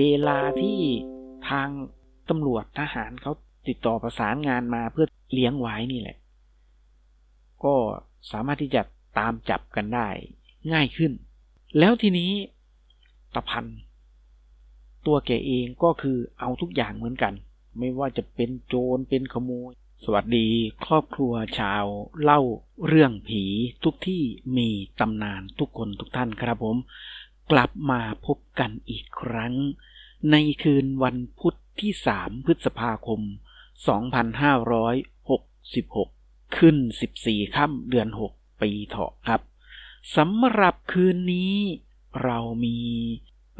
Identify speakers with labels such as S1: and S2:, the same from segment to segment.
S1: เวลาที่ทางตำรวจทหารเขาติดต่อประสานงานมาเพื่อเลี้ยงไว้นี่แหละ ก็สามารถที่จะตามจับกันได้ง่ายขึ้น แล้วทีนี้ตะพัน ตัวแกเองก็คือเอาทุกอย่างเหมือนกัน ไม่ว่าจะเป็นโจรเป็นขโมย สวัสดีครอบครัวชาวเล่าเรื่องผีทุกที่มีตำนานทุกคนทุกท่านครับผม กลับมาพบกันอีกครั้ง ในคืนวันพุธที่ 3 พฤษภาคม 2566 ขึ้น 14 ค่ำเดือน 6 ปีเถาะครับสำหรับคืนนี้เรามี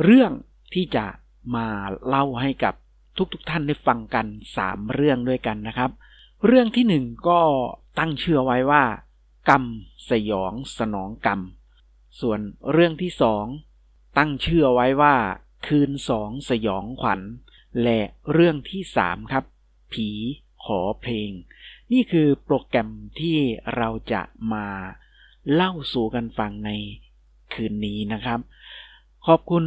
S1: เรื่องที่จะมาเล่าให้กับทุกๆทท่านได้ฟังกัน3เรื่องด้วยกันนะครับ เรื่องที่หนึ่งก็ตั้งเชื่อไว้ว่า กรรมสยองสนองกรรม ส่วนเรื่องที่สอง ตั้งเชื่อไว้ว่า คืนสองสยองขวัญ และเรื่องที่สามครับ ผีขอเพลง นี่คือโปรแกรมที่เราจะมาเล่าสู่กันฟังในคืนนี้นะครับ ขอบคุณ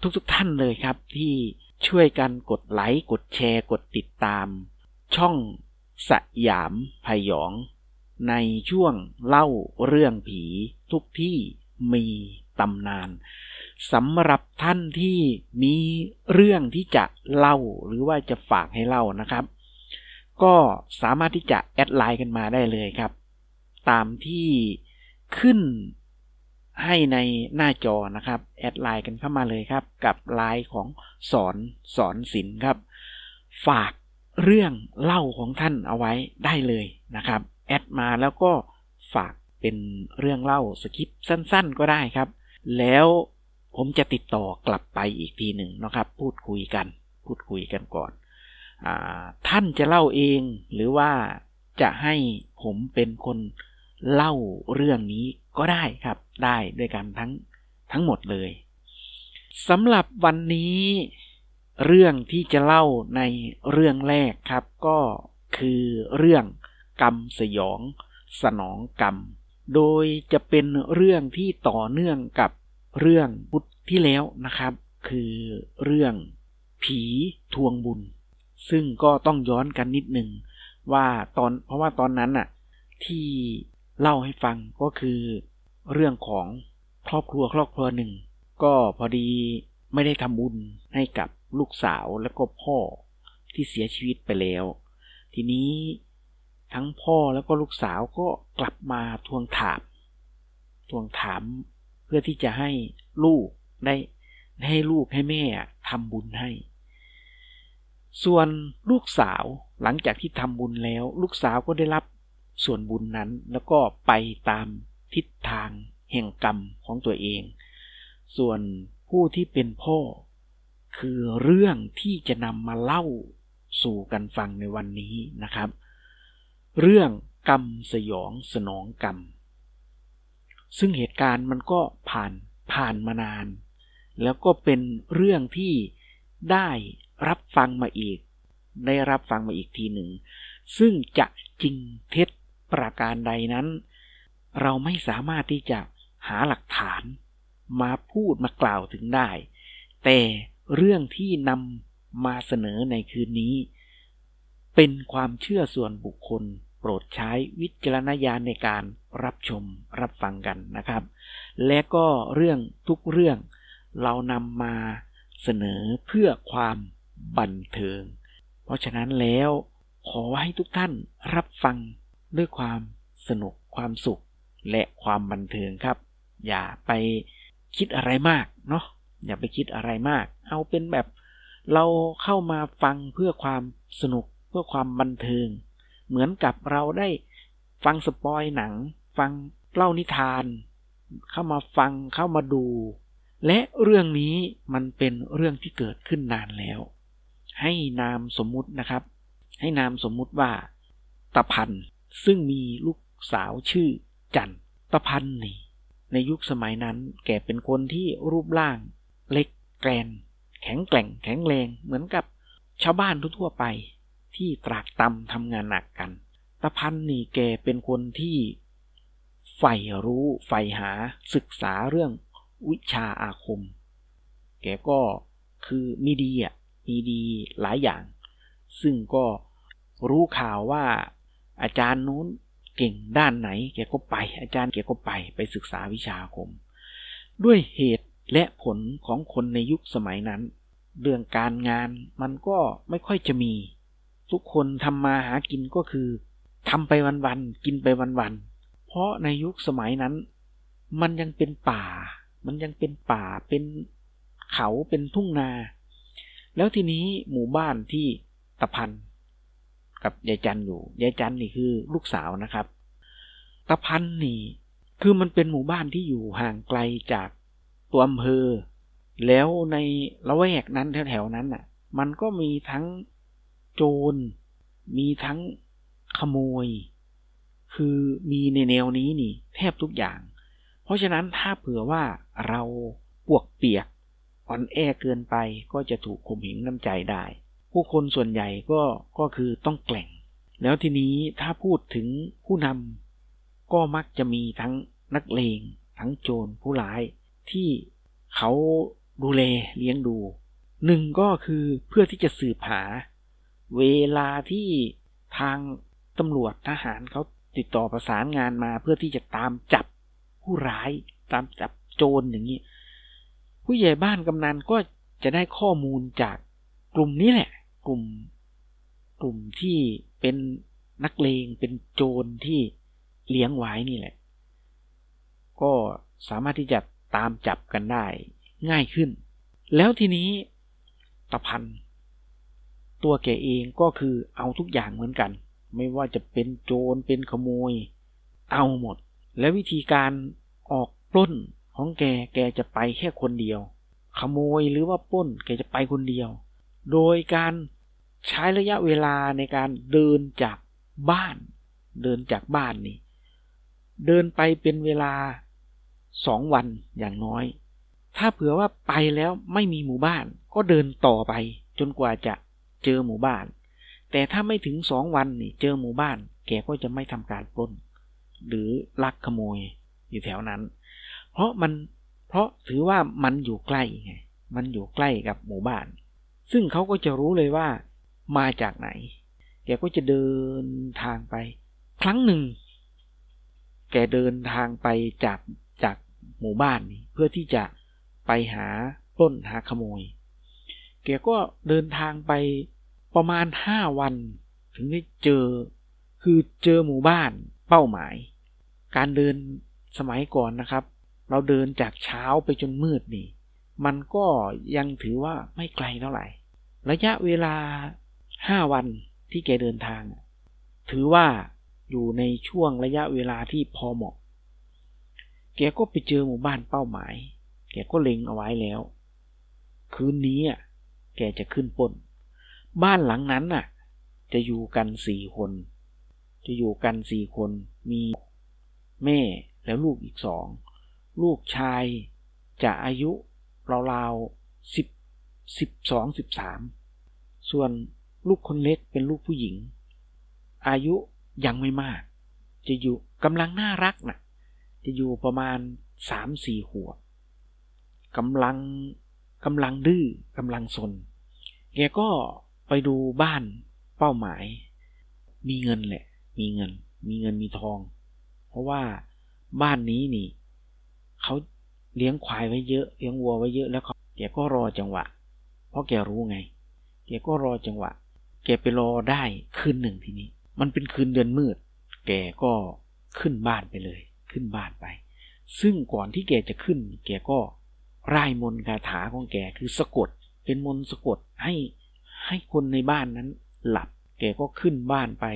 S1: ทุกๆทท่านเลยครับที่ช่วยกันกดไลค์ กดแชร์ กดติดตาม ช่องสยามพยอง ในช่วงเล่าเรื่องผีทุกที่มีตำนาน สำหรับท่านที่มีเรื่องที่จะเล่าหรือว่าจะฝากให้เล่านะครับ ก็สามารถที่จะแอดไลน์กันมาได้เลยครับ ตามที่ขึ้นให้ในหน้าจอนะครับ แอดไลน์กันเข้ามาเลยครับ กับไลน์ของสอนสอนศิลป์ครับ ฝากเรื่องเล่าของท่านเอาไว้ได้เลยนะครับ แอดมาแล้วก็ฝากเป็นเรื่องเล่าสคริปต์สั้น ๆ ก็ได้ครับ แล้ว ผมจะติดต่อกลับไปอีกทีหนึ่งนะครับ พูดคุยกัน พูดคุยกันก่อนอท่านจะเล่าเองหรือว่าจะให้ผมเป็นคนเล่าเรื่องนี้ก็ได้ครับ ได้ด้วยกันทั้งทั้งหมดเลยสำหรับวันนี้ เรื่องที่จะเล่าในเรื่องแรกครับ ก็คือเรื่องกรรมสยอง สนองกรรม โดยจะเป็นเรื่องที่ต่อเนื่องกับ เรื่องพุทธที่แล้วนะครับ คือเรื่องผีทวงบุญ ซึ่งก็ต้องย้อนกันนิดหนึ่งว่าตอนเพราะว่าตอนนั้นน่ะที่เล่าให้ฟังก็คือเรื่องของครอบครัวครอบครัวหนึ่ง ก็พอดีไม่ได้ทำบุญให้กับลูกสาวแล้วก็พ่อที่เสียชีวิตไปแล้ว ทีนี้ทั้งพ่อแล้วก็ลูกสาวก็กลับมาทวงถาม ทวงถาม เพื่อที่จะให้ลูกได้ให้ลูกให้แม่ทำบุญให้ ส่วนลูกสาวหลังจากที่ทำบุญแล้ว ลูกสาวก็ได้รับส่วนบุญนั้น แล้วก็ไปตามทิศทางแห่งกรรมของตัวเอง ส่วนผู้ที่เป็นพ่อ คือเรื่องที่จะนำมาเล่าสู่กันฟังในวันนี้นะครับ เรื่องกรรมสยองสนองกรรม ซึ่งเหตุการณ์มันก็ผ่านผ่านมานาน แล้วก็เป็นเรื่องที่ได้รับฟังมาอีก ได้รับฟังมาอีกทีหนึ่ง ซึ่งจะจริงเท็จประการใดนั้น เราไม่สามารถที่จะหาหลักฐานมาพูดมากล่าวถึงได้ แต่เรื่องที่นำมาเสนอในคืนนี้ เป็นความเชื่อส่วนบุคคล โปรดใช้วิจารณญาณในการรับชมรับฟังกันนะครับ และก็เรื่องทุกเรื่องเรานำมาเสนอเพื่อความบันเทิง เพราะฉะนั้นแล้วขอให้ทุกท่านรับฟังด้วยความสนุกความสุขและความบันเทิงครับ อย่าไปคิดอะไรมากเนาะอย่าไปคิดอะไรมาก เอาเป็นแบบเราเข้ามาฟังเพื่อความสนุกเพื่อความบันเทิง เหมือนกับเราได้ฟังสปอยหนัง ฟังเล่านิทาน เข้ามาฟังเข้ามาดู และเรื่องนี้มันเป็นเรื่องที่เกิดขึ้นนานแล้ว ให้นามสมมุตินะครับ ให้นามสมมุติว่าตะพันซึ่งมีลูกสาวชื่อจันตะพันนี่ในยุคสมัยนั้นแกเป็นคนที่รูปร่าง เล็กแกรน แข็งแกร่ง แข็งแรงเหมือนกับชาวบ้านทั่วไป ที่ตรากตำทำงานหนักกัน ตะพันนี่แกเป็นคนที่ใฝ่รู้ใฝ่หาศึกษาเรื่องวิชาอาคม แกก็คือมีดีอะมีดีหลายอย่าง ซึ่งก็รู้ข่าวว่าอาจารย์นู้นเก่งด้านไหน แกก็ไป อาจารย์แกก็ไปไปศึกษาวิชาคม ด้วยเหตุและผลของคนในยุคสมัยนั้น เรื่องการงานมันก็ไม่ค่อยจะมี ทุกคนทำมาหากินก็คือทำไปวันๆกินไปวันๆเพราะในยุคสมัยนั้น มันยังเป็นป่า มันยังเป็นป่าเป็นเขาเป็นทุ่งนา แล้วทีนี้หมู่บ้านที่ตะพันกับยายจันอยู่ยายจันนี่คือลูกสาวนะครับ ตะพันนี่คือมันเป็นหมู่บ้านที่อยู่ห่างไกลจากตัวอำเภอ แล้วในละแวกนั้นแถวๆนั้นน่ะ มันก็มีทั้ง โจร มีทั้งขโมย คือมีในแนวนี้นี่ แทบทุกอย่าง เพราะฉะนั้นถ้าเผื่อว่าเราปวกเปียกอ่อนแอเกินไปก็จะถูกข่มเหงน้ำใจได้ ผู้คนส่วนใหญ่ก็ก็คือต้องแกล่ง แล้วทีนี้ถ้าพูดถึงผู้นำก็มักจะมีทั้งนักเลง ทั้งโจรผู้ร้ายที่เขาดูแลเลี้ยงดูหนึ่งก็คือเพื่อที่จะสืบหา เวลาที่ทางตำรวจทหารเขาติดต่อประสานงานมาเพื่อที่จะตามจับผู้ร้ายตามจับโจรอย่างนี้ ผู้ใหญ่บ้านกำนันก็จะได้ข้อมูลจากกลุ่มนี้แหละ กลุ่มกลุ่มที่เป็นนักเลงเป็นโจรที่เลี้ยงไว้นี่แหละ ก็สามารถที่จะตามจับกันได้ง่ายขึ้น แล้วทีนี้ตะพัน ตัวแกเองก็คือเอาทุกอย่างเหมือนกัน ไม่ว่าจะเป็นโจรเป็นขโมย เอาหมด และวิธีการออกปล้นของแกแกจะไปแค่คนเดียว ขโมยหรือว่าปล้นแกจะไปคนเดียว โดยการใช้ระยะเวลาในการเดินจากบ้าน เดินจากบ้านนี่ เดินไปเป็นเวลาสองวันอย่างน้อย ถ้าเผื่อว่าไปแล้วไม่มีหมู่บ้านก็เดินต่อไปจนกว่าจะ เจอหมู่บ้าน แต่ถ้าไม่ถึงสองวันนี่เจอหมู่บ้าน แกก็จะไม่ทำการปล้น หรือลักขโมยอยู่แถวนั้น เพราะมันเพราะถือว่ามันอยู่ใกล้ไงมันอยู่ใกล้กับหมู่บ้าน ซึ่งเขาก็จะรู้เลยว่ามาจากไหน แกก็จะเดินทางไป ครั้งหนึ่ง แกเดินทางไปจากจากหมู่บ้านนี่เพื่อที่จะไปหาปล้นหาขโมย แกก็เดินทางไป ประมาณห้าวัน ถึงได้เจอ คือเจอหมู่บ้านเป้าหมาย การเดินสมัยก่อนนะครับ เราเดินจากเช้าไปจนมืดนี่ มันก็ยังถือว่าไม่ไกลเท่าไหร่ ระยะเวลาห้าวันที่แกเดินทาง ถือว่าอยู่ในช่วงระยะเวลาที่พอเหมาะ แกก็ไปเจอหมู่บ้านเป้าหมาย แกก็เล็งเอาไว้แล้ว คืนนี้อะ แกจะขึ้นปน บ้านหลังนั้นน่ะ จะอยู่กันสี่คน จะอยู่กันสี่คนมีแม่แล้วลูกอีกสองลูกชายจะอายุราวๆสิบสิบสองสิบสามส่วนลูกคนเล็กเป็นลูกผู้หญิง อายุยังไม่มาก จะอยู่กำลังน่ารักนะ่ะ จะอยู่ประมาณสามสี่หัวกำลังกำลังดื้อกำลังสนแกก็ ไปดูบ้านเป้าหมาย มีเงินแหละ มีเงิน มีเงินมีทอง เพราะว่าบ้านนี้นี่เขาเลี้ยงควายไว้เยอะเลี้ยงวัวไว้เยอะแล้วเขาแกก็รอจังหวะ เพราะแกรู้ไงแกก็รอจังหวะ แกไปรอได้คืนหนึ่งทีนี้ มันเป็นคืนเดือนมืด แกก็ขึ้นบ้านไปเลย ขึ้นบ้านไป ซึ่งก่อนที่แกจะขึ้น แกก็ร่ายมนต์คาถาของแกคือสะกด เป็นมนต์สะกดให้ ให้คนในบ้านนั้นหลับ แกก็ขึ้นบ้านไป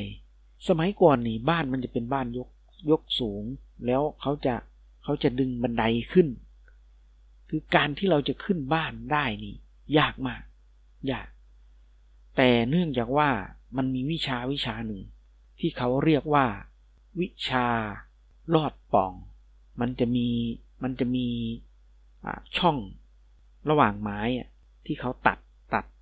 S1: สมัยก่อนนี่บ้านมันจะเป็นบ้านยกยกสูง แล้วเขาจะเขาจะดึงบันไดขึ้น คือการที่เราจะขึ้นบ้านได้นี่ ยากมาก ยาก แต่เนื่องจากว่ามันมีวิชาวิชาหนึ่ง ที่เขาเรียกว่า วิชาลอดป่อง มันจะมีมันจะมีช่องระหว่างไม้ที่เขาตัดตัด